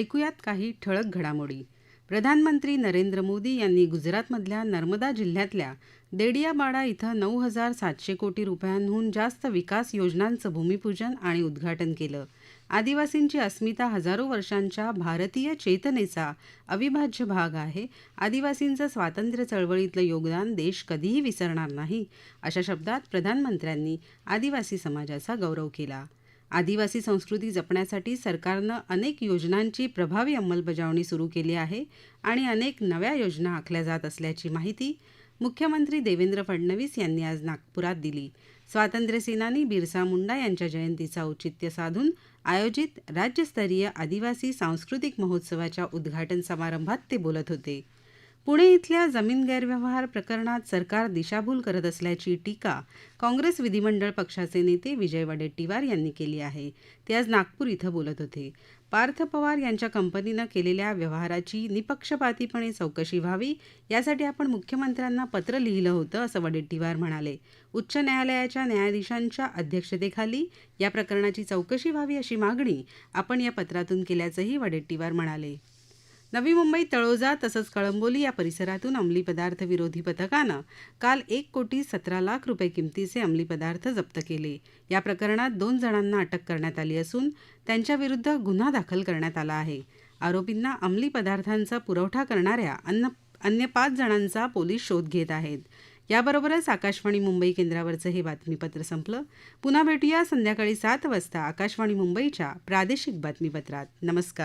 ऐकूयात काही ठळक घडामोडी. प्रधानमंत्री नरेंद्र मोदी यांनी गुजरातमधल्या नर्मदा जिल्ह्यातल्या देडियाबाडा इथं नऊ हजार सातशे कोटी रुपयांहून जास्त विकास योजनांचं भूमिपूजन आणि उद्घाटन केलं. आदिवासींची अस्मिता हजारो वर्षांच्या भारतीय चेतनेचा अविभाज्य भाग आहे. आदिवासींचं स्वातंत्र्य चळवळीतलं योगदान देश कधीही विसरणार नाही अशा शब्दात प्रधानमंत्र्यांनी आदिवासी समाजाचा गौरव केला. आदिवासी संस्कृती जपण्यासाठी सरकारनं अनेक योजनांची प्रभावी अंमलबजावणी सुरू केली आहे आणि अनेक नव्या योजना आखल्या जात असल्याची माहिती मुख्यमंत्री देवेंद्र फडणवीस यांनी आज नागपुरात दिली. स्वातंत्र्यसेनानी बिरसा मुंडा यांच्या जयंतीचं औचित्य साधून आयोजित राज्यस्तरीय आदिवासी सांस्कृतिक महोत्सवाच्या उद्घाटन समारंभात ते बोलत होते. पुणे इथल्या जमीन गैरव्यवहार प्रकरणात सरकार दिशाभूल करत असल्याची टीका काँग्रेस विधिमंडळ पक्षाचे नेते विजय वडेट्टीवार यांनी केली आहे. ते आज नागपूर इथं बोलत होते. पार्थ पवार यांच्या कंपनीनं केलेल्या व्यवहाराची निपक्षपातीपणे चौकशी व्हावी यासाठी आपण मुख्यमंत्र्यांना पत्र लिहिलं होतं असं वडेट्टीवार म्हणाले. उच्च न्यायालयाच्या न्यायाधीशांच्या अध्यक्षतेखाली या प्रकरणाची चौकशी व्हावी अशी मागणी आपण या पत्रातून केल्याचंही वडेट्टीवार म्हणाले. नवी मुंबई तळोजा तसंच कळंबोली या परिसरातून अंमली पदार्थ विरोधी पथकानं काल एक कोटी सतरा लाख रुपये किमतीचे अंमली पदार्थ जप्त केले. या प्रकरणात दोन जणांना अटक करण्यात आली असून त्यांच्याविरुद्ध गुन्हा दाखल करण्यात आला आहे. आरोपींना अंमली पदार्थांचा पुरवठा करणाऱ्या अन्न अन्य पाच जणांचा पोलीस शोध घेत आहेत. याबरोबरच आकाशवाणी मुंबई केंद्रावरचं हे बातमीपत्र संपलं. पुन्हा भेटूया संध्याकाळी सात वाजता आकाशवाणी मुंबईच्या प्रादेशिक बातमीपत्रात. नमस्कार.